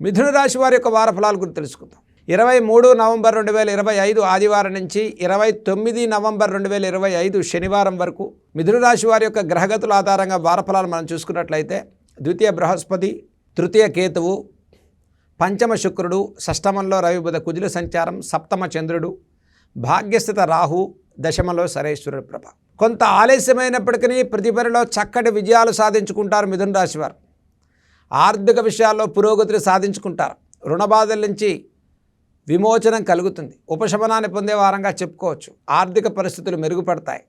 మిథున రాశి వారి యొక్క వార ఫలాల గురించి తెలుసుకుందాం. ఇరవై మూడు నవంబర్ రెండు వేల ఇరవై ఐదు ఆదివారం నుంచి ఇరవై తొమ్మిది నవంబర్ రెండు వేల ఇరవై ఐదు శనివారం వరకు మిథున రాశి వారి యొక్క గ్రహగతుల ఆధారంగా వారఫలాలు మనం చూసుకున్నట్లయితే ద్వితీయ బృహస్పతి తృతీయ కేతువు పంచమ శుక్రుడు షష్టమంలో రవిబుధ కుజుల సంచారం సప్తమ చంద్రుడు భాగ్యస్థిత రాహు దశమలో సరేశ్వరుడు ప్రభ. కొంత ఆలస్యమైనప్పటికీ ప్రతి పనిలో చక్కటి విజయాలు సాధించుకుంటారు మిథున రాశి వారు. ఆర్థిక విషయాల్లో పురోగతిని సాధించుకుంటారు. రుణ బాధల నుంచి విమోచనం కలుగుతుంది. ఉపశమనాన్ని పొందే వారంగా చెప్పుకోవచ్చు. ఆర్థిక పరిస్థితులు మెరుగుపడతాయి.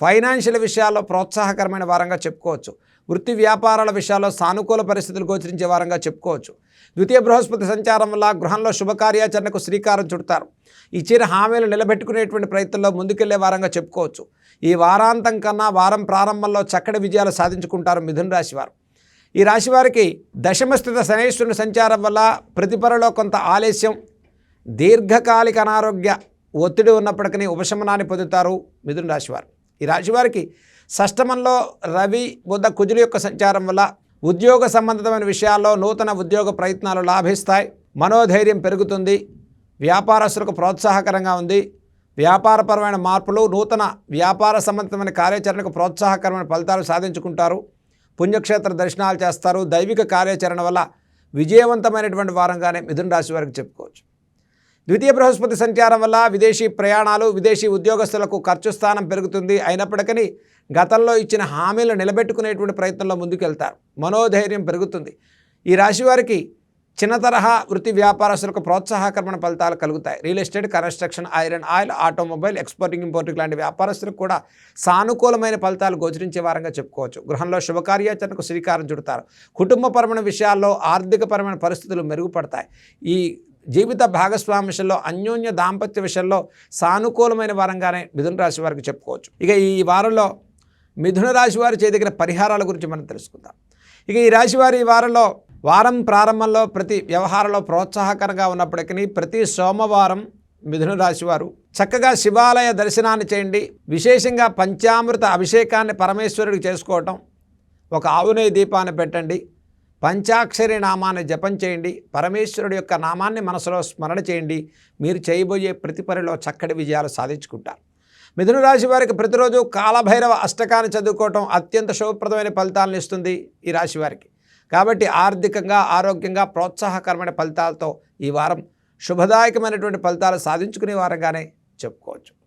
ఫైనాన్షియల్ విషయాల్లో ప్రోత్సాహకరమైన వారంగా చెప్పుకోవచ్చు. వృత్తి వ్యాపారాల విషయాల్లో సానుకూల పరిస్థితులు గోచరించే వారంగా చెప్పుకోవచ్చు. ద్వితీయ బృహస్పతి సంచారం వల్ల గృహంలో శుభకార్యాచరణకు శ్రీకారం చుడతారు. ఇచ్చిన హామీలు నిలబెట్టుకునేటువంటి ప్రయత్నంలో ముందుకెళ్ళే వారంగా చెప్పుకోవచ్చు. ఈ వారాంతం కన్నా వారం ప్రారంభంలో చక్కటి విజయాలు సాధించుకుంటారు మిథున రాశి వారు. ఈ రాశి వారికి దశమస్థిత శనేశ్వరుని సంచారం వల్ల ప్రతిపరలో కొంత ఆలస్యం దీర్ఘకాలిక అనారోగ్య ఒత్తిడి ఉన్నప్పటికీ ఉపశమనాన్ని పొందుతారు మిథున రాశివారు ఈ రాశివారికి షష్టమంలో రవి బుధ కుజుల యొక్క సంచారం వల్ల ఉద్యోగ సంబంధితమైన విషయాల్లో నూతన ఉద్యోగ ప్రయత్నాలు లాభిస్తాయి. మనోధైర్యం పెరుగుతుంది. వ్యాపారస్తులకు ప్రోత్సాహకరంగా ఉంది. వ్యాపారపరమైన మార్పులు నూతన వ్యాపార సంబంధితమైన కార్యాచరణకు ప్రోత్సాహకరమైన ఫలితాలు సాధించుకుంటారు. పుణ్యక్షేత్ర దర్శనాలు చేస్తారు. దైవిక కార్యాచరణ వల్ల విజయవంతమైనటువంటి వారంగానే మిథున రాశి వారికి చెప్పుకోవచ్చు. ద్వితీయ బృహస్పతి సంచారం వల్ల విదేశీ ప్రయాణాలు విదేశీ ఉద్యోగస్తులకు ఖర్చు స్థానం పెరుగుతుంది. అయినప్పటికీ గతంలో ఇచ్చిన హామీలు నిలబెట్టుకునేటువంటి ప్రయత్నంలో ముందుకెళ్తారు. మనోధైర్యం పెరుగుతుంది. ఈ రాశి వారికి చిన్న తరహా వృత్తి వ్యాపారస్తులకు ప్రోత్సాహకరమైన ఫలితాలు కలుగుతాయి. Real estate construction iron oil automobile exporting importing లాంటి వ్యాపారస్తులకు కూడా సానుకూలమైన ఫలితాలు గోచరించే వారంగా చెప్పుకోవచ్చు. గృహంలో శుభకార్యాచరణకు శ్రీకారం చుడతారు. కుటుంబపరమైన విషయాల్లో ఆర్థికపరమైన పరిస్థితులు మెరుగుపడతాయి. ఈ జీవిత భాగస్వామి విషయంలో అన్యోన్య దాంపత్య విషయంలో సానుకూలమైన వారంగానే మిథున రాశి వారికి చెప్పుకోవచ్చు. ఇక ఈ వారంలో మిథున రాశి వారు చేయదగిన పరిహారాల గురించి మనం తెలుసుకుందాం. ఇక ఈ రాశి వారి ఈ వారంలో వారం ప్రారంభంలో ప్రతి వ్యవహారంలో ప్రోత్సాహకరంగా ఉన్నప్పటికీ ప్రతి సోమవారం మిథున రాశివారు చక్కగా శివాలయ దర్శనాన్ని చేయండి. విశేషంగా పంచామృత అభిషేకాన్ని పరమేశ్వరుడికి చేసుకోవటం ఒక ఆవునే దీపాన్ని పెట్టండి. పంచాక్షరి నామాన్ని జపం చేయండి. పరమేశ్వరుడు యొక్క నామాన్ని మనసులో స్మరణ చేయండి. మీరు చేయబోయే ప్రతి పనిలో చక్కటి విజయాలు సాధించుకుంటారు. మిథున రాశి వారికి ప్రతిరోజు కాలభైరవ అష్టకాన్ని చదువుకోవటం అత్యంత శుభప్రదమైన ఫలితాలను ఇస్తుంది ఈ రాశి వారికి. కాబట్టి ఆర్థికంగా ఆరోగ్యంగా ప్రోత్సాహకరమైన ఫలితాలతో ఈ వారం శుభదాయకమైనటువంటి ఫలితాలు సాధించుకునే వారంగానే చెప్పుకోవచ్చు.